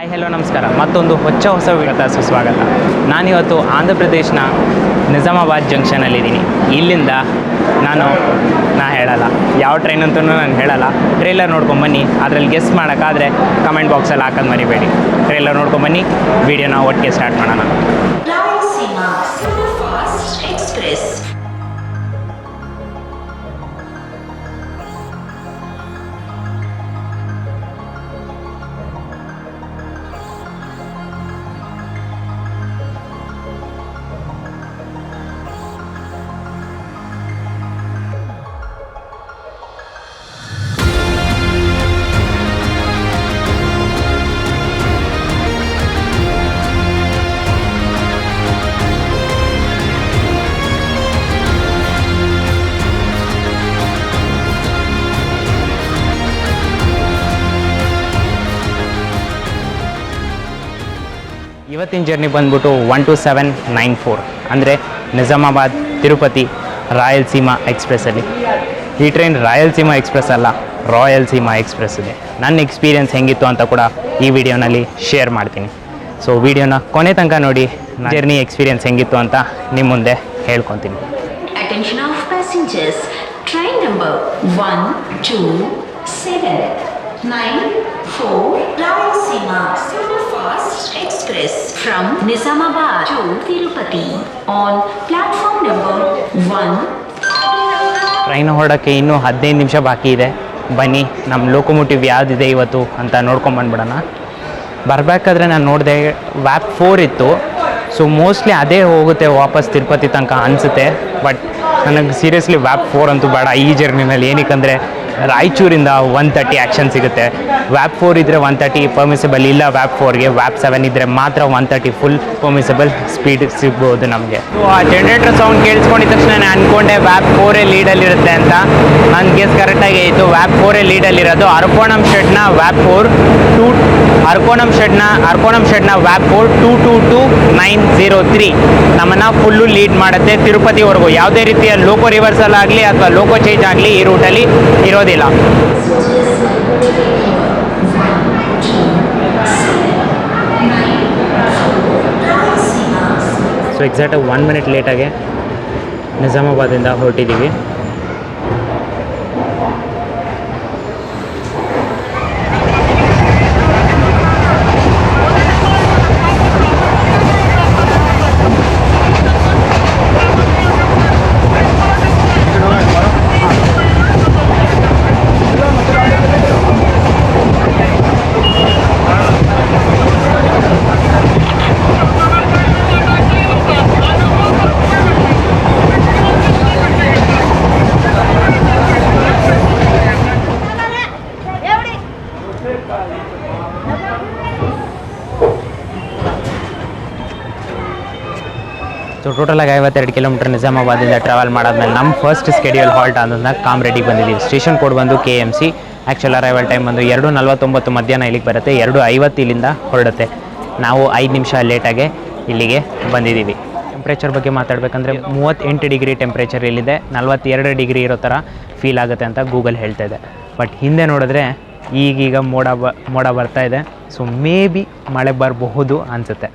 Hi hello ನಮಸ್ಕಾರ. ಮತ್ತೊಂದು ಹೊಚ್ಚ ಹೊಸ ವಿಡತ ಸುಸ್ವಾಗತ ನಾನಿವತ್ತು ಆಂಧ್ರ ಪ್ರದೇಶನ ನಿಜಾಮಾಬಾದ್ ಜಂಕ್ಷನಲ್ಲಿದ್ದೀನಿ. ಇಲ್ಲಿಂದ ನಾನು, ನಾ ಹೇಳಲ್ಲ. ಯಾವ ಟ್ರೈನ್ ಅಂತೂ ನಾನು ಹೇಳಲ್ಲ. ಟ್ರೇಲರ್ ನೋಡ್ಕೊಂಬನ್ನಿ ಅದರಲ್ಲಿ ಗೆಸ್ ಮಾಡೋಕ್ಕಾದರೆ ಕಮೆಂಟ್ ಬಾಕ್ಸಲ್ಲಿ ಹಾಕೋದು ಮರಿಬೇಡಿ. ಟ್ರೇಲರ್ ನೋಡ್ಕೊಂಬನ್ನಿ ವಿಡಿಯೋನ ಒಟ್ಟಿಗೆ ಸ್ಟಾರ್ಟ್ ಮಾಡೋಣ. ಇವತ್ತಿನ ಜರ್ನಿ ಬಂದ್ಬಿಟ್ಟು one two seven nine four ಅಂದರೆ ನಿಜಾಮಾಬಾದ್, ತಿರುಪತಿ ರಾಯಲಸೀಮಾ ಎಕ್ಸ್ಪ್ರೆಸ್ಸಲ್ಲಿ ಈ ಟ್ರೈನ್ ರಾಯಲಸೀಮಾ ಎಕ್ಸ್ಪ್ರೆಸ್ ಅಲ್ಲ, ರಾಯಲ್ ಸೀಮಾ ಎಕ್ಸ್ಪ್ರೆಸ್ ಇದೆ. ನನ್ನ ಎಕ್ಸ್ಪೀರಿಯೆನ್ಸ್ ಹೆಂಗಿತ್ತು ಅಂತ ಕೂಡ ಈ ವಿಡಿಯೋನಲ್ಲಿ ಶೇರ್ ಮಾಡ್ತೀನಿ. ಸೊ ವಿಡಿಯೋನ ಕೊನೆ ತನಕ ನೋಡಿ ಜರ್ನಿ ಎಕ್ಸ್ಪೀರಿಯೆನ್ಸ್ ಹೆಂಗಿತ್ತು ಅಂತ ನಿಮ್ಮ ಮುಂದೆ ಹೇಳ್ಕೊತೀನಿ. Train number one two seven 9 4 Rayaseema Superfast Express from Nizamabad to Tirupati on platform number 1. Train ಹೊರಡೋಕ್ಕೆ ಇನ್ನೂ ಹದಿನೈದು ನಿಮಿಷ ಬಾಕಿ ಇದೆ. ಬನ್ನಿ ನಮ್ಮ ಲೋಕೋಮೋಟಿವ್ ಯಾವುದಿದೆ ಇವತ್ತು ಅಂತ ನೋಡ್ಕೊಂಬಂದ್ಬಿಡೋಣ ಬರಬೇಕಾದ್ರೆ ನಾನು ನೋಡಿದೆ, ವ್ಯಾಪ್ ಫೋರ್ ಇತ್ತು. ಸೊ ಮೋಸ್ಟ್ಲಿ ಅದೇ ಹೋಗುತ್ತೆ ವಾಪಸ್ ತಿರುಪತಿ ತನಕ ಅನಿಸುತ್ತೆ. ಬಟ್ ನನಗೆ ಸೀರಿಯಸ್ಲಿ ವ್ಯಾಪ್ ಫೋರ್ ಅಂತೂ ಬೇಡ. ಈ ಜರ್ನಿನಲ್ಲಿ ಏನಕ್ಕೆ ರಾಯಚೂರಿಂದ ಒನ್ ತರ್ಟಿ ಆ್ಯಕ್ಷನ್ ಸಿಗುತ್ತೆ. ವ್ಯಾಪ್ ಫೋರ್ ಇದ್ದರೆ ಒನ್ ತರ್ಟಿ ಪರ್ಮಿಸಬಲ್ ಇಲ್ಲ ವ್ಯಾಪ್ ಫೋರ್ಗೆ ವ್ಯಾಪ್ ಸೆವೆನ್ ಇದ್ದರೆ ಮಾತ್ರ one thirty full permissible speed ಸಿಗ್ಬೋದು ನಮಗೆ. ಆ ಜನರೇಟರ್ ಸೌಂಡ್ ಕೇಳಿಸ್ಕೊಂಡಿದ ತಕ್ಷಣ ನಾನು ಅಂದ್ಕೊಂಡೆ ವ್ಯಾಪ್ ಫೋರೇ ಲೀಡಲ್ಲಿರುತ್ತೆ ಅಂತ. ನನ್ನ ಗೇಸ್ ಕರೆಕ್ಟಾಗಿ ಇತ್ತು. ವ್ಯಾಪ್ ಫೋರೇ ಲೀಡಲ್ಲಿರೋದು ಅರ್ಕೋಣಂ ಶೆಡ್ನ ವ್ಯಾಪ್ ಫೋರ್ ಟೂ ಅರ್ಕೋಣಂ ಶೆಡ್ನ ಅರ್ಕೋಣಂ ಶೆಡ್ನ ವ್ಯಾಪ್ four two two two nine zero three ನಮ್ಮನ್ನು ಫುಲ್ಲು ಲೀಡ್ ಮಾಡುತ್ತೆ ತಿರುಪತಿವರೆಗೂ. ಯಾವುದೇ ರೀತಿಯ ಲೋಕೋ ರಿವರ್ಸಲ್ ಆಗಲಿ ಅಥವಾ ಲೋಕೋ ಚೇಂಜ್ ಆಗಲಿ ಈ ರೂಟಲ್ಲಿ ಇರೋದಿಲ್ಲ. ಸೊ ಎಕ್ಸಾಕ್ಟಾಗಿ ಒನ್ ಮಿನಿಟ್ ಲೇಟಾಗೆ ನಿಜಾಮಾಬಾದಿಂದ ಹೊರಟಿದ್ದೀವಿ. ಟೋಟಲಾಗಿ ಐವತ್ತೆರಡು ಕಿಲೋಮೀಟರ್ ನಿಜಾಮಾಬಾದಿಂದ ಟ್ರಾವೆಲ್ ಮಾಡಾದ್ಮೇಲೆ ನಮ್ಮ ಫಸ್ಟ್ ಸ್ಕೆಡ್ಯೂಲ್ ಹಾಲ್ಟ್ ಅನ್ನೋದನ್ನ ಕಾಮ್ರೆಡಿಗೆ ಬಂದಿದ್ದೀವಿ ಸ್ಟೇಷನ್ ಕೋಡ್ ಬಂದು K M C actual arrival time ಬಂದು ಎರಡು ನಲ್ವತ್ತೊಂಬತ್ತು ಮಧ್ಯಾಹ್ನ ಇಲ್ಲಿಗೆ ಬರುತ್ತೆ. ಎರಡು ಐವತ್ತು ಇಲ್ಲಿಂದ ಹೊರಡುತ್ತೆ. ನಾವು ಐದು ನಿಮಿಷ ಲೇಟಾಗೆ ಇಲ್ಲಿಗೆ ಬಂದಿದ್ದೀವಿ ಟೆಂಪ್ರೇಚರ್ ಬಗ್ಗೆ ಮಾತಾಡಬೇಕಂದ್ರೆ ಮೂವತ್ತೆಂಟು ಡಿಗ್ರಿ ಟೆಂಪ್ರೇಚರ್ ಇಲ್ಲಿದೆ. ನಲ್ವತ್ತೆರಡು ಡಿಗ್ರಿ ಇರೋ ಥರ ಫೀಲ್ ಆಗುತ್ತೆ ಅಂತ ಗೂಗಲ್ ಹೇಳ್ತಾ ಇದೆ. ಬಟ್ ಹಿಂದೆ ನೋಡಿದ್ರೆ ಈಗೀಗ ಮೋಡ ಬ, ಮೋಡ ಬರ್ತಾ ಇದೆ. ಸೊ ಮೇ ಬಿ ಮಳೆ ಬರಬಹುದು ಅನಿಸುತ್ತೆ.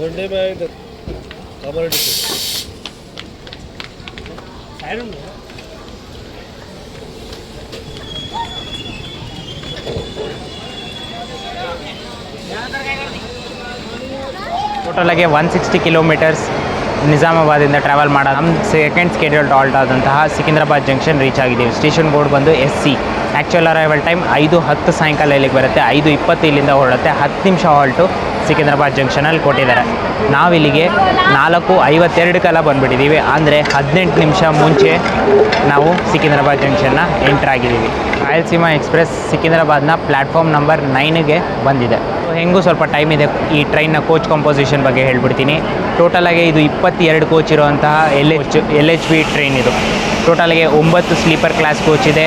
दो घंटे में ಟೋಟಲಾಗಿ ಒನ್ ಸಿಕ್ಸ್ಟಿ ಕಿಲೋಮೀಟರ್ಸ್ ನಿಜಾಮಾಬಾದಿಂದ ಟ್ರಾವೆಲ್ ಮಾಡೋ ನಮ್ಮ ಸೆಕೆಂಡ್ ಸ್ಕೆಡ್ಯೂಲ್ ಟಾಲ್ಟ್ ಆದಂತಹ ಸಿಕಿಂದ್ರಾಬಾದ್ ಜಂಕ್ಷನ್ ರೀಚ್ ಆಗಿದ್ದೀವಿ ಸ್ಟೇಷನ್ ಬೋರ್ಡ್ ಬಂದು S C actual arrival time ಐದು ಹತ್ತು ಸಾಯಂಕಾಲ ಇಲ್ಲಿಗೆ ಬರುತ್ತೆ. ಐದು ಇಪ್ಪತ್ತು ಇಲ್ಲಿಂದ ಹೊರಡುತ್ತೆ. ಹತ್ತು ನಿಮಿಷ ಹಾಲ್ಟು ಸಿಕಿಂದ್ರಾಬಾದ್ ಜಂಕ್ಷನಲ್ಲಿ ಕೊಟ್ಟಿದ್ದಾರೆ. ನಾವಿಲ್ಲಿಗೆ ನಾಲ್ಕು ಐವತ್ತೆರಡಕ್ಕೆಲ್ಲ ಬಂದುಬಿಟ್ಟಿದ್ದೀವಿ. ಅಂದರೆ ಹದಿನೆಂಟು ನಿಮಿಷ ಮುಂಚೆ ನಾವು ಸಿಕಿಂದ್ರಾಬಾದ್ ಜಂಕ್ಷನ್ನ ಎಂಟ್ರ್ ಆಗಿದ್ದೀವಿ. ರಾಯಲಸೀಮಾ ಎಕ್ಸ್ಪ್ರೆಸ್ ಸಿಕಿಂದ್ರಾಬಾದ್ನ ಪ್ಲ್ಯಾಟ್ಫಾರ್ಮ್ ನಂಬರ್ ನೈನ್ಗೆ ಬಂದಿದೆ. ಹೆಂಗೂ ಸ್ವಲ್ಪ ಟೈಮ್ ಇದೆ ಈ ಟ್ರೈನ್ನ ಕೋಚ್ ಕಾಂಪೋಸಿಷನ್ ಬಗ್ಗೆ ಹೇಳ್ಬಿಡ್ತೀನಿ. ಟೋಟಲಾಗಿ ಇದು ಇಪ್ಪತ್ತೆರಡು ಕೋಚ್ ಇರುವಂತಹ L H L H B train ಇದು. ಟೋಟಲ್ಗೆ ಒಂಬತ್ತು ಸ್ಲೀಪರ್ ಕ್ಲಾಸ್ ಕೋಚ್ ಇದೆ,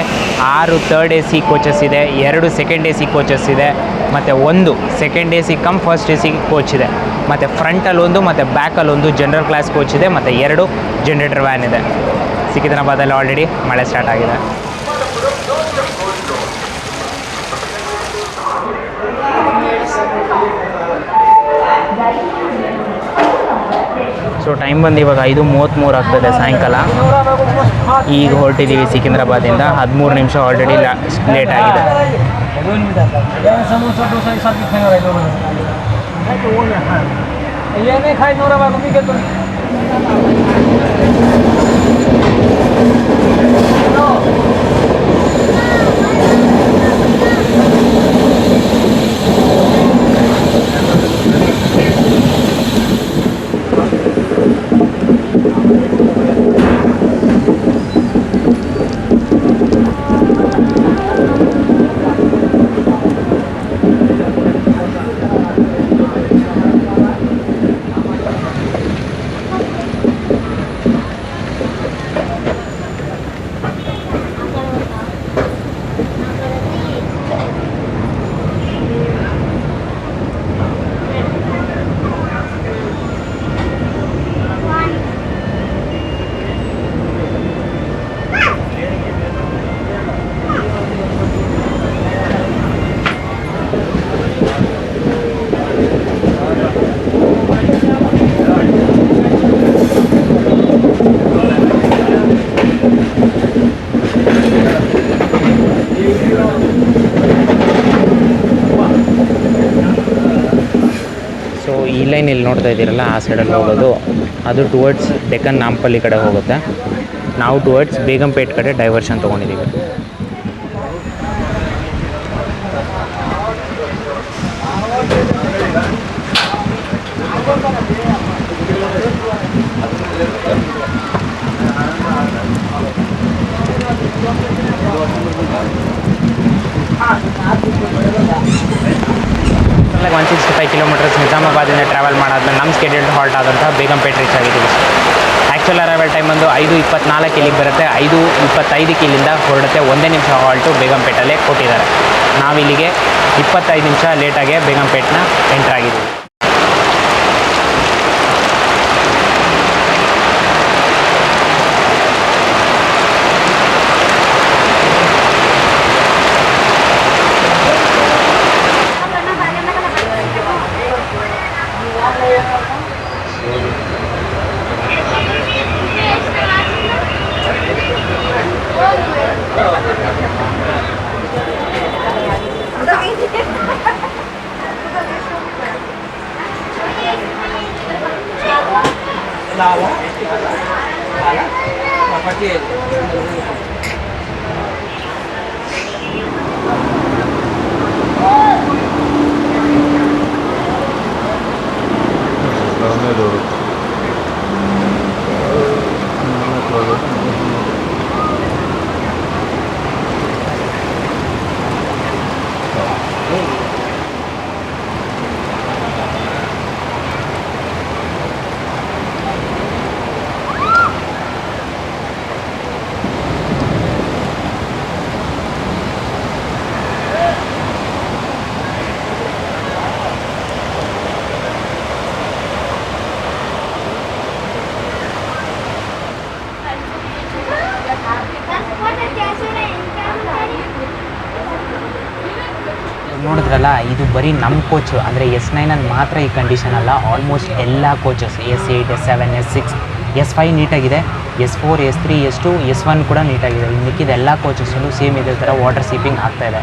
ಆರು ತರ್ಡ್ ಎ ಸಿ ಕೋಚಸ್ ಇದೆ, ಎರಡು ಸೆಕೆಂಡ್ ಎ ಸಿ ಕೋಚಸ್ ಇದೆ. ಮತ್ತು ಒಂದು second A C cum first A C coach ಇದೆ. ಮತ್ತು ಫ್ರಂಟಲ್ಲಿ ಒಂದು, ಮತ್ತು ಬ್ಯಾಕಲ್ಲಿ ಒಂದು ಜನರಲ್ ಕ್ಲಾಸ್ ಕೋಚ್ ಇದೆ, ಮತ್ತು ಎರಡು ಜನ್ರೇಟರ್ ವ್ಯಾನ್ ಇದೆ. ಸಿಕಿಂದ್ರಾಬಾದಲ್ಲಿ ಆಲ್ರೆಡಿ ಮಳೆ ಸ್ಟಾರ್ಟ್ ಆಗಿದೆ. ಟೈಮ್ ಬಂದು ಇವಾಗ ಐದು ಮೂವತ್ತ್ಮೂರು ಆಗ್ತದೆ ಸಾಯಂಕಾಲ. ಈಗ ಹೊರಟಿದ್ದೀವಿ ಸಿಕಿಂದ್ರಾಬಾದಿಂದ ಹದಿಮೂರು ನಿಮಿಷ ಆಲ್ರೆಡಿ ಲೇಟ್ ಆಗಿದೆ. ಏನೇ ಲೈನ್ ಇಲ್ಲಿ ನೋಡ್ತಾ ಇದ್ದೀರಲ್ಲ, ಆ ಸೈಡಲ್ಲಿ ಹೋಗೋದು ಅದು ಟುವರ್ಡ್ಸ್ ಡೆಕ್ಕನ್ ನಾಂಪಲ್ಲಿ ಕಡೆ ಹೋಗುತ್ತೆ. ನಾವು ಟುವರ್ಡ್ಸ್ ಬೇಗಂಪೇಟ್ ಕಡೆ ಡೈವರ್ಷನ್ ತೊಗೊಂಡಿದ್ದೀವಿ ಒನ್ ಸಿಕ್ಸ್ಟಿ ಕಿಲೋಮೀಟರ್ಸ್ ನಿಜಾಮಾಬಾದಿಂದ ಟ್ರಾವೆಲ್ ಮಾಡಾದ್ಮೇಲೆ ನಮ್ಮ ಸ್ಕೆಡ್ಯೂಲ್ಡ್ ಹಾಲ್ಟ್ ಆದಂತಹ ಬೇಗಂಪೇಟ್ ರೀಚ್ ಆಗಿದ್ದೀವಿ. ಆ್ಯಕ್ಚುಲ್ ಅರೈವಲ್ ಟೈಮ್ ಒಂದು ಐದು ಇಪ್ಪತ್ನಾಲ್ಕು ಇಲ್ಲಿಗೆ ಬರುತ್ತೆ. ಐದು ಇಪ್ಪತ್ತೈದಕ್ಕೆ ಇಲ್ಲಿಂದ ಹೊರಡುತ್ತೆ. ಒಂದೇ ನಿಮಿಷ ಹಾಲ್ಟು ಬೇಗಂಪೇಟಲ್ಲೇ ಕೊಟ್ಟಿದ್ದಾರೆ. ನಾವಿಲ್ಲಿಗೆ ಇಪ್ಪತ್ತೈದು ನಿಮಿಷ ಲೇಟಾಗೆ ಬೇಗಂಪೇಟ್ನ ಎಂಟ್ರ್ ಆಗಿದ್ದೀವಿ ನೋಡಿದ್ರಲ್ಲ ಇದು ಬರೀ ನಮ್ಮ ಕೋಚು ಅಂದರೆ ಎಸ್ ನೈನಲ್ಲಿ ಮಾತ್ರ ಈ ಕಂಡೀಷನ್ ಅಲ್ಲ. ಆಲ್ಮೋಸ್ಟ್ ಎಲ್ಲ coaches S eight S seven S six S five ನೀಟಾಗಿದೆ S four S three S two S one ಕೂಡ ನೀಟಾಗಿದೆ ಮಿಕ್ಕಿದ ಎಲ್ಲ ಕೋಚಸ್ಸಲ್ಲೂ ಸೇಮ್ ಇದೇ ಥರ ವಾಟರ್ ಸೀಪಿಂಗ್ ಆಗ್ತಾಯಿದೆ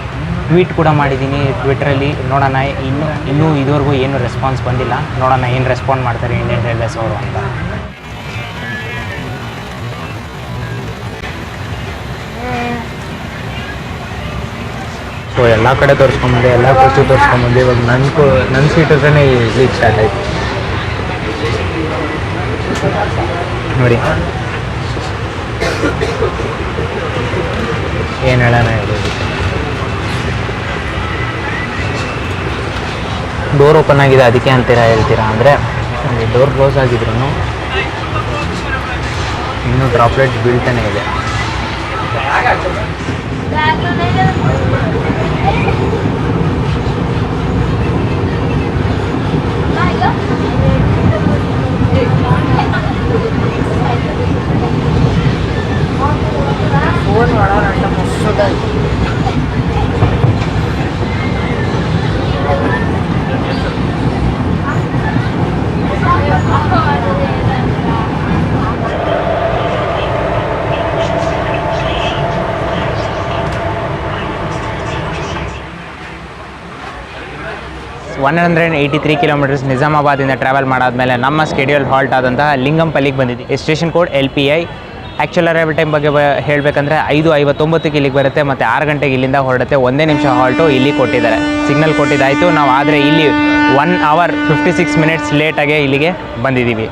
ಟ್ವೀಟ್ ಕೂಡ ಮಾಡಿದ್ದೀನಿ ಟ್ವಿಟ್ರಲ್ಲಿ ನೋಡೋಣ, ಇನ್ನು, ಇನ್ನೂ ಇದುವರೆಗೂ ಏನು ರೆಸ್ಪಾನ್ಸ್ ಬಂದಿಲ್ಲ. ನೋಡೋಣ ಏನು ರೆಸ್ಪಾಂಡ್ ಮಾಡ್ತಾರೆ ಇಂಡಿಯನ್ ರೈಲ್ವೇಸ್ ಅವರು ಅಂತ. ಸೊ ಎಲ್ಲ ಕಡೆ ತೋರಿಸ್ಕೊಂಬಂದೆ ಎಲ್ಲ ಕುರ್ಚಿ ತೋರಿಸ್ಕೊಂಬಂದೆ ಇವಾಗ ನನ್ನ ಕೋ ನನ್ನ ಸೀಟ್ ಹತ್ರನೇ ಲೀಕ್ ಸ್ಟಾರ್ಟ್ ಆಯಿತು. ನೋಡಿ. ಏನು ಹೇಳೋಣ ಹೇಳಿ ಡೋರ್ ಓಪನ್ ಆಗಿದೆ, ಅದಕ್ಕೆ ಅಂತೀರಾ ಹೇಳ್ತೀರಾ? ಅಂದರೆ ಡೋರ್ ಕ್ಲೋಸ್ ಆಗಿದ್ರು ಇನ್ನೂ ಡ್ರಾಪ್ಲೆಟ್ ಬೀಳ್ತಾನೆ ಇದೆ. Back on the other. One hundred eighty three kilometres ನಿಜಾಮಾಬಾದಿಂದ travel ಮಾಡಾದ್ಮೇಲೆ ನಮ್ಮ ಸ್ಕೆಡ್ಯೂಲ್ ಹಾಲ್ಟ್ ಆದಂತಹ ಲಿಂಗಂಪಲ್ಲಿಗೆ ಬಂದಿದ್ದೀವಿ station code L P I actual arrival time ಬಗ್ಗೆ ಹೇಳಬೇಕಂದ್ರೆ ಐದು ಐವತ್ತೊಂಬತ್ತಕ್ಕೆ ಇಲ್ಲಿಗೆ ಬರುತ್ತೆ ಮತ್ತು ಆರು ಗಂಟೆಗೆ ಇಲ್ಲಿಂದ ಹೊರಡುತ್ತೆ. ಒಂದೇ ನಿಮಿಷ ಹಾಲ್ಟು ಇಲ್ಲಿ ಕೊಟ್ಟಿದ್ದಾರೆ. ಸಿಗ್ನಲ್ ಕೊಟ್ಟಿದ್ದಾಯಿತು. ನಾವು ಆದರೆ ಇಲ್ಲಿ one hour fifty six minutes ಲೇಟಾಗೆ ಇಲ್ಲಿಗೆ ಬಂದಿದ್ದೀವಿ.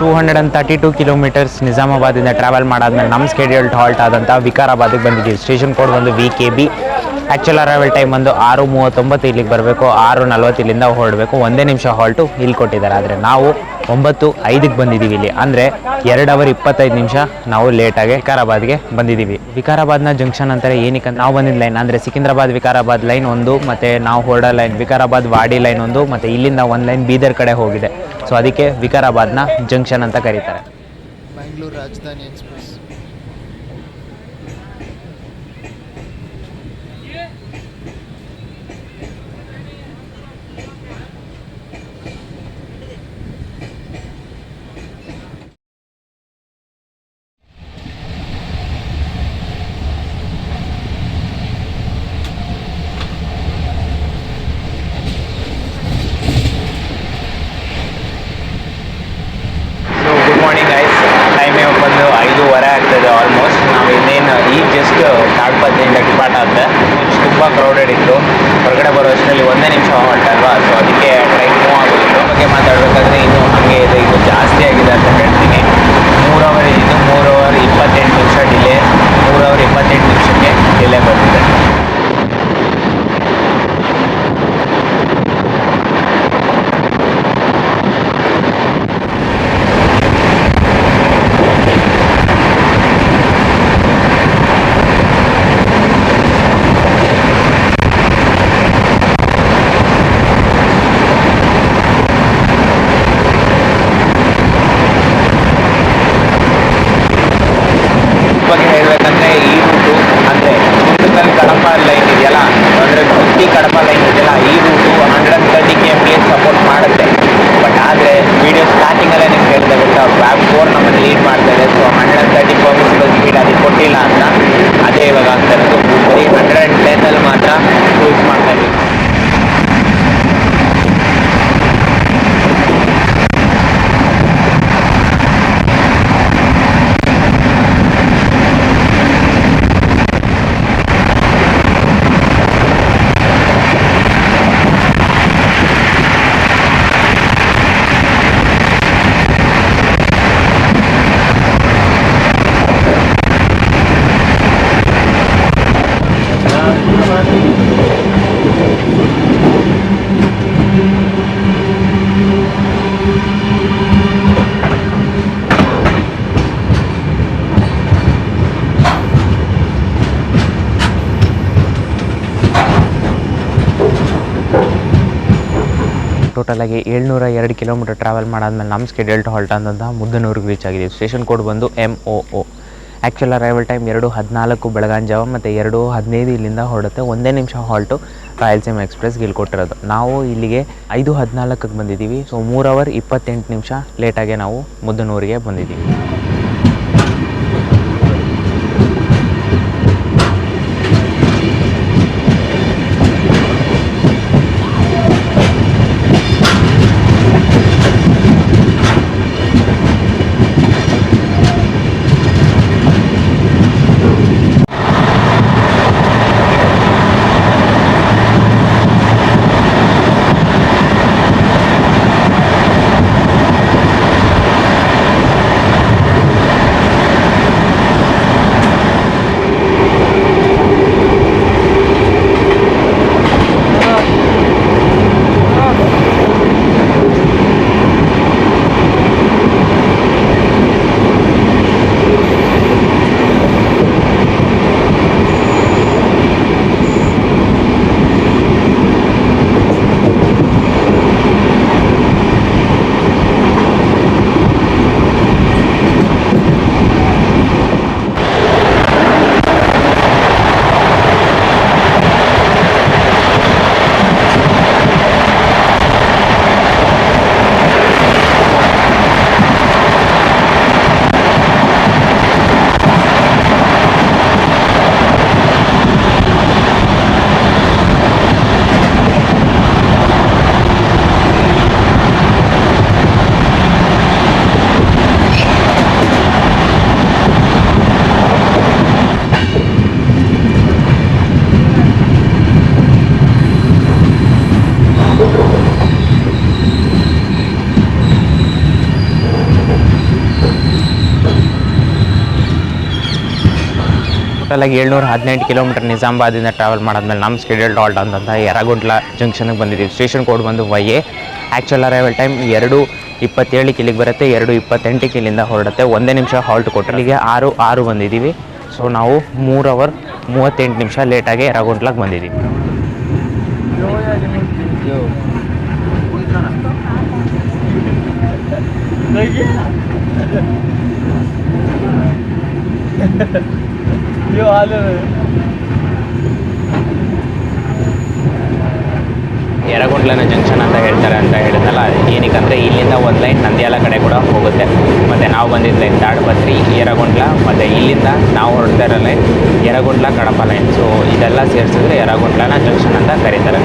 Two hundred and thirty two kilometres ನಿಜಾಮಾಬಾದಿಂದ travel ಮಾಡಾದ್ಮೇಲೆ ನಮ್ಮ ಸ್ಕೆಡ್ಯೂಲ್ಡ್ ಹಾಲ್ಟ್ ಆದಂಥ ವಿಕಾರಾಬಾದಿಗೆ ಬಂದಿದ್ದೀವಿ. ಸ್ಟೇಷನ್ ಕೋಡ್ ಬಂದು V K B actual arrival time ಬಂದು ಆರು ಮೂವತ್ತೊಂಬತ್ತು ಇಲ್ಲಿಗೆ ಬರಬೇಕು, ಆರು ನಲ್ವತ್ತು ಇಲ್ಲಿಂದ ಹೊರಡಬೇಕು. ಒಂದೇ ನಿಮಿಷ ಹಾಲ್ಟು ಇಲ್ಲಿ ಕೊಟ್ಟಿದ್ದಾರೆ. ಆದರೆ ನಾವು ಒಂಬತ್ತು ಐದಕ್ಕೆ ಬಂದಿದ್ದೀವಿ ಇಲ್ಲಿ. ಅಂದರೆ ಎರಡು ಅವರ್ ಇಪ್ಪತ್ತೈದು ನಿಮಿಷ ನಾವು ಲೇಟಾಗಿ ವಿಕಾರಾಬಾದ್ಗೆ ಬಂದಿದ್ದೀವಿ. ವಿಕಾರಾಬಾದ್ನ ಜಂಕ್ಷನ್ ಅಂತಾರೆ ಏನಕ್ಕೆ ನಾವು ಬಂದಿದ್ದ ಲೈನ್. ಅಂದರೆ ಸಿಕಿಂದ್ರಾಬಾದ್, ವಿಕಾರಾಬಾದ್ ಲೈನ್ ಒಂದು, ಮತ್ತು ನಾವು ಹೊರಡೋ ಲೈನ್, ವಿಕಾರಾಬಾದ್ ವಾಡಿ ಲೈನ್ ಒಂದು, ಮತ್ತು ಇಲ್ಲಿಂದ ಒಂದು ಲೈನ್ ಬೀದರ್ ಕಡೆ ಹೋಗಿದೆ. ಸೊ ಅದಕ್ಕೆ ವಿಕಾರಾಬಾದ್ನ ಜಂಕ್ಷನ್ ಅಂತ ಕರೀತಾರೆ. Bengaluru Rajdhani express so good morning ice time ಇವಾಗ ಬಂದು ಐದೂವರೆ ಆಗ್ತದೆ ಆಲ್ಮೋಸ್ಟ್ ನಾವು ಇನ್ನೇನು ಈಗ ಜಸ್ಟ್ ಕಾಡ್ಪತ್ತೆಯಿಂದ ಡಿಪಾರ್ಟ್ ಆಗುತ್ತೆ ತುಂಬ ಕ್ರೌಡೆಡ್ ಇತ್ತು. ಹೊರಗಡೆ ಬರೋ ಅಷ್ಟರಲ್ಲಿ ಒಂದೇ ನಿಮಿಷ ಹಾಲ್ಟ್ ಅಲ್ವಾ ಸೊ ಅದಕ್ಕೆ ಟ್ರೈನ್ ಮೂವ್ ಬಗ್ಗೆ ಮಾತಾಡಬೇಕಾದ್ರೆ ಇನ್ನೂ ಹಾಗೆ ಇದೆ. ಇದು ಜಾಸ್ತಿ ಆಗಿದೆ ಅಂತ ಹೇಳ್ತೀನಿ. ಮೂರು ಅವರ್ ಇದು ಮೂರು ಅವರ್ ಇಪ್ಪತ್ತೆಂಟು ನಿಮಿಷ ಡಿಲೇ ಮೂರು ಅವರ್ ಇಪ್ಪತ್ತೆಂಟು ನಿಮಿಷಕ್ಕೆ ಡಿಲೇ ಬಂದಿದೆ ಬಗ್ಗೆ ಹೇಳಬೇಕಂದ್ರೆ ಈ ರೂಟು ಅಂದರೆ ಗುಂಟಕಲ್ ಕಡಪ ಲೈನ್ ಇದೆಯಲ್ಲ ಅಂದರೆ ಗುತ್ತಿ ಕಡಪ ಲೈನ್ ಇದೆಯಲ್ಲ ಈ route hundred and thirty K M P support ಮಾಡುತ್ತೆ ಬಟ್ ಆದರೆ ವಿಡಿಯೋ ಸ್ಟಾರ್ಟಿಂಗಲ್ಲೇ ನಿಮ್ಗೆ ಹೇಳಿದೆ ಗೊತ್ತಾ ಬ್ಯಾಕ್ ಫೋರ್ ನಮ್ಮನ್ನು ಲೀಡ್ ಮಾಡ್ತಾ ಇದೆ so hundred and thirty permissible speed ಅದಕ್ಕೆ ಕೊಟ್ಟಿಲ್ಲ ಅಂತ ಅದೇ ಇವಾಗ ಆಗ್ತಾ ಇರೋದು ಬರೀ ಹಂಡ್ರೆಡ್ ಆ್ಯಂಡ್ ಟೆನ್ನಲ್ಲಿ ಮಾತ್ರ ಯೂಸ್ ಮಾಡ್ತಾ ಇದ್ದೀವಿ ಟೋಟಲಾಗಿ ಏಳ್ನೂರ ಎರಡು ಕಿಲೋಮೀಟರ್ ಟ್ರಾವೆಲ್ ಮಾಡಾದ್ಮೇಲೆ ನಮ್ಮ ಸ್ಕೆಡ್ಯೂಲ್ಡ್ ಹಾಲ್ಟ್ ಅಂತಂದ ಮುದ್ದನೂರಿಗೆ ರೀಚ್ ಆಗಿದೆ. ಸ್ಟೇಷನ್ ಕೋಡ್ ಬಂದು M O O actual arrival time ಎರಡು ಹದಿನಾಲ್ಕು ಬೆಳಗಾಂಜಾವ ಮತ್ತು ಎರಡು ಹದಿನೈದು ಇಲ್ಲಿಂದ ಹೊರಡುತ್ತೆ. ಒಂದೇ ನಿಮಿಷ ಹಾಲ್ಟು ರಾಯಲಸೀಮಾ ಎಕ್ಸ್ಪ್ರೆಸ್ಗೆ ಇಲ್ಲಿ ಕೊಟ್ಟಿರೋದು. ನಾವು ಇಲ್ಲಿಗೆ ಐದು ಹದಿನಾಲ್ಕಕ್ಕೆ ಬಂದಿದ್ದೀವಿ. ಸೊ ಮೂರು ಅವರ್ ಇಪ್ಪತ್ತೆಂಟು ನಿಮಿಷ ಲೇಟಾಗೆ ನಾವು ಮುದ್ದನೂರಿಗೆ ಬಂದಿದ್ದೀವಿ. ಟೋಟಲಾಗಿ ಏಳ್ನೂರ ಹದಿನೆಂಟು ಕಿಲೋಮೀಟರ್ ನಿಜಾಮಾಬಾದಿಂದ ಟ್ರಾವೆಲ್ ಮಾಡಾದ್ಮೇಲೆ ನಮ್ಮ ಸ್ಕೆಡ್ಯೂಲ್ಡ್ ಹಾಲ್ಟ್ ಅಂತಂತ ಯರಗುಂಟ್ಲ ಜಂಕ್ಷನ್ಗೆ ಬಂದಿದ್ದೀವಿ. ಸ್ಟೇಷನ್ ಕೋಡ್ ಬಂದು Y A actual arrival time ಎರಡು ಇಪ್ಪತ್ತೇಳಕ್ಕೆ ಇಲ್ಲಿಗೆ ಬರುತ್ತೆ ಎರಡು ಇಪ್ಪತ್ತೆಂಟಕ್ಕೆ ಇಲ್ಲಿಂದ ಹೊರಡುತ್ತೆ. ಒಂದೇ ನಿಮಿಷ ಹಾಲ್ಟ್ ಕೊಟ್ಟರೆ ಇಲ್ಲಿಗೆ ಆರು ಆರು ಬಂದಿದ್ದೀವಿ. ಸೊ ನಾವು ಮೂರು ಅವರ್ ಮೂವತ್ತೆಂಟು ನಿಮಿಷ ಲೇಟಾಗಿ ಯರಗುಂಟ್ಲಾಗೆ ಬಂದಿದ್ದೀವಿ. ಯರಗುಂಡ್ಲನ ಜಂಕ್ಷನ್ ಅಂತ ಹೇಳ್ತಾರೆ ಅಂತ ಹೇಳಿದ್ನಲ್ಲ ಏನಕ್ಕೆ ಇಲ್ಲಿಂದ ಒಂದು ಲೈನ್ ನಂದಿಯಾಲ ಕಡೆ ಕೂಡ ಹೋಗುತ್ತೆ. ಮತ್ತೆ ನಾವು ಬಂದಿದ್ದ ಲೈನ್ ತಾಡ್ಬತ್ರಿ ಯರಗುಂಡ್ಲ ಮತ್ತು ಇಲ್ಲಿಂದ ನಾವು ಹೊರಡ್ತಾ ಇರೋ line Yerraguntla Kadapa line. So ಇದೆಲ್ಲ ಸೇರಿಸಿದ್ರೆ ಯರಗುಂಡ್ಲನ ಜಂಕ್ಷನ್ ಅಂತ ಕರೀತಾರೆ.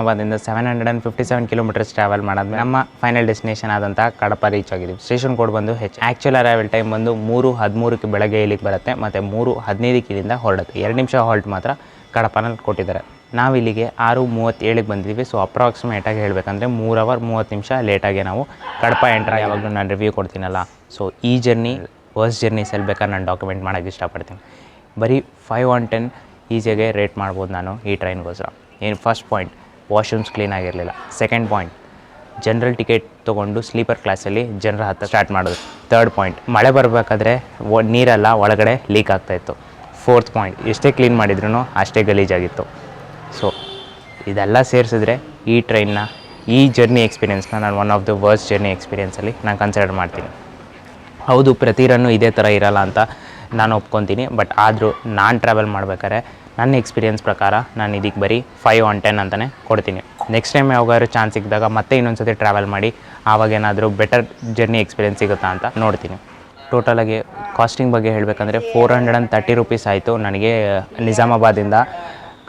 ನಿಜಾಮಾಬಾದಿಂದ seven hundred and fifty seven kilometres travel ಮಾಡಾದ್ಮೇಲೆ ನಮ್ಮ ಫೈನಲ್ ಡೆಸ್ಟಿನೇಷನ್ ಆದಂಥ ಕಡಪ ರೀಚ್ ಆಗಿದ್ದೀವಿ ಸ್ಟೇಷನ್ ಕೋಡ್ ಬಂದು ಹೆಚ್ ಆ್ಯಕ್ಚುಲ್ ಅರೈವಲ್ ಟೈಮ್ ಬಂದು ಮೂರು ಹದಿಮೂರಕ್ಕೆ ಬೆಳಗ್ಗೆ ಇಲ್ಲಿಗೆ ಬರುತ್ತೆ. ಮತ್ತು ಮೂರು ಹದಿನೈದಕ್ಕೆ ಇಲ್ಲಿಂದ ಹೊರಡುತ್ತೆ. ಎರಡು ನಿಮಿಷ ಹಾಲ್ಟ್ ಮಾತ್ರ ಕಡಪನಲ್ಲಿ ಕೊಟ್ಟಿದ್ದಾರೆ. ನಾವು ಇಲ್ಲಿಗೆ ಆರು ಮೂವತ್ತೇಳಿಗೆ ಬಂದಿದ್ವಿ ಸೊ ಅಪ್ರಾಕ್ಸಿಮೇಟಾಗಿ ಹೇಳಬೇಕಂದ್ರೆ ಮೂರು ಅವರ್ ಮೂವತ್ತು ನಿಮಿಷ ಲೇಟಾಗಿ ನಾವು ಕಡಪ ಎಂಟ್ರ ಯಾವಾಗಲೂ ನಾನು ರಿವ್ಯೂ ಕೊಡ್ತೀನಲ್ಲ. ಸೊ ಈ ಜರ್ನಿ ವರ್ಸ್ಟ್ ಜರ್ನಿ ಬೇಕಾದ್ರೆ ನಾನು ಡಾಕ್ಯುಮೆಂಟ್ ಮಾಡೋಕೆ ಇಷ್ಟಪಡ್ತೀನಿ. ಬರೀ ಫೈವ್ ಆನ್ ಟೆನ್ ಈಸಿಯಾಗೆ ರೇಟ್ ಮಾಡ್ಬೋದು ನಾನು ಈ ಟ್ರೈನ್ಗೋಸ್ಕರ ಏನು ಫಸ್ಟ್ ಪಾಯಿಂಟ್ ವಾಶ್ರೂಮ್ಸ್ ಕ್ಲೀನ್ ಆಗಿರಲಿಲ್ಲ. ಸೆಕೆಂಡ್ ಪಾಯಿಂಟ್ ಜನರಲ್ ಟಿಕೆಟ್ ತೊಗೊಂಡು ಸ್ಲೀಪರ್ ಕ್ಲಾಸಲ್ಲಿ ಜನರ ಹತ್ತ ಸ್ಟಾರ್ಟ್ ಮಾಡೋದು. ತರ್ಡ್ ಪಾಯಿಂಟ್ ಮಳೆ ಬರಬೇಕಾದ್ರೆ ನೀರೆಲ್ಲ ಒಳಗಡೆ ಲೀಕ್ ಆಗ್ತಾಯಿತ್ತು ಫೋರ್ತ್ ಪಾಯಿಂಟ್ ಎಷ್ಟೇ ಕ್ಲೀನ್ ಮಾಡಿದ್ರೂ ಅಷ್ಟೇ ಗಲೀಜಾಗಿತ್ತು ಸೊ ಇದೆಲ್ಲ ಸೇರಿಸಿದ್ರೆ ಈ ಟ್ರೈನ್ನ ಈ ಜರ್ನಿ ಎಕ್ಸ್ಪೀರಿಯೆನ್ಸ್ನ ನಾನು one of the worst journey ಎಕ್ಸ್ಪೀರಿಯೆನ್ಸಲ್ಲಿ ನಾನು ಕನ್ಸಿಡರ್ ಮಾಡ್ತೀನಿ. ಹೌದು ಪ್ರತಿ ರನ್ನು ಇದೇ ಥರ ಇರಲ್ಲ ಅಂತ ನಾನು ಒಪ್ಕೊತೀನಿ ಬಟ್ ಆದರೂ ನಾನು ಟ್ರಾವೆಲ್ ಮಾಡ್ಬೇಕಾದ್ರೆ ನನ್ನ ಎಕ್ಸ್ಪೀರಿಯನ್ಸ್ ಪ್ರಕಾರ ನಾನು ಇದಕ್ಕೆ ಬರೀ ಫೈವ್ ಆನ್ ಟೆನ್ ಅಂತಲೇ ಕೊಡ್ತೀನಿ. ನೆಕ್ಸ್ಟ್ ಟೈಮ್ ಯಾವಾಗಾದ್ರು ಚಾನ್ಸ್ ಸಿಕ್ಕಿದಾಗ ಮತ್ತೆ ಇನ್ನೊಂದು ಸತಿ ಟ್ರಾವೆಲ್ ಮಾಡಿ ಆವಾಗ ಏನಾದರೂ ಬೆಟರ್ ಜರ್ನಿ ಎಕ್ಸ್ಪೀರಿಯೆನ್ಸ್ ಸಿಗುತ್ತಾ ಅಂತ ನೋಡ್ತೀನಿ. ಟೋಟಲಾಗಿ ಕಾಸ್ಟಿಂಗ್ ಬಗ್ಗೆ ಹೇಳಬೇಕಂದ್ರೆ four hundred and thirty rupees ಆಯಿತು ನನಗೆ ನಿಜಾಮಾಬಾದಿಂದ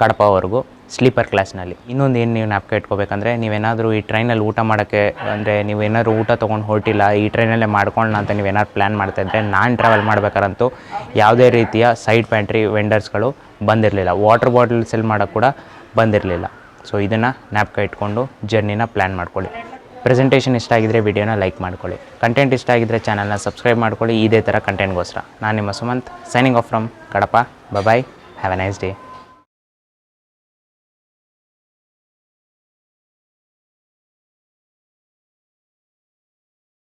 ಕಡಪವರೆಗೂ ಸ್ಲೀಪರ್ ಕ್ಲಾಸ್ನಲ್ಲಿ ಇನ್ನೊಂದು ಏನು ನೀವು ಜ್ಞಾಪಕ ಇಟ್ಕೋಬೇಕಂದ್ರೆ ನೀವೇನಾದರೂ ಈ ಟ್ರೈನಲ್ಲಿ ಊಟ ಮಾಡೋಕ್ಕೆ ಅಂದರೆ ನೀವೇನಾದ್ರು ಊಟ ತೊಗೊಂಡು ಹೊರಟಿಲ್ಲ, ಈ ಟ್ರೈನಲ್ಲೇ ಮಾಡ್ಕೊಳ್ಳೋಣ ಅಂತ ನೀವೇನಾದ್ರು ಪ್ಲ್ಯಾನ್ ಮಾಡ್ತಾಯಿದ್ರೆ ನಾನು ಟ್ರಾವೆಲ್ ಮಾಡ್ಬೇಕಾರಂತೂ ಯಾವುದೇ ರೀತಿಯ ಸೈಡ್ ಪ್ಯಾಂಟ್ರಿ ವೆಂಡರ್ಸ್ಗಳು ಬಂದಿರಲಿಲ್ಲ. ವಾಟರ್ ಬಾಟಲ್ ಸೆಲ್ ಮಾಡೋಕ್ಕೆ ಕೂಡ ಬಂದಿರಲಿಲ್ಲ. ಸೊ ಇದನ್ನು ನ್ಯಾಪ್ಕ ಇಟ್ಕೊಂಡು ಜರ್ನಿನ ಪ್ಲ್ಯಾನ್ ಮಾಡ್ಕೊಳ್ಳಿ. ಪ್ರೆಸೆಂಟೇಷನ್ ಇಷ್ಟ ಆಗಿದ್ದರೆ ವಿಡಿಯೋನ ಲೈಕ್ ಮಾಡ್ಕೊಳ್ಳಿ. ಕಂಟೆಂಟ್ ಇಷ್ಟ ಆಗಿದ್ದರೆ ಚಾನಲ್ನ ಸಬ್ಸ್ಕ್ರೈಬ್ ಮಾಡ್ಕೊಳ್ಳಿ. ಇದೇ ಥರ ಕಂಟೆಂಟ್ಗೋಸ್ಕರ ನಾನು ನಿಮ್ಮ Sumanth signing off from Kadapa. Bye bye have a nice day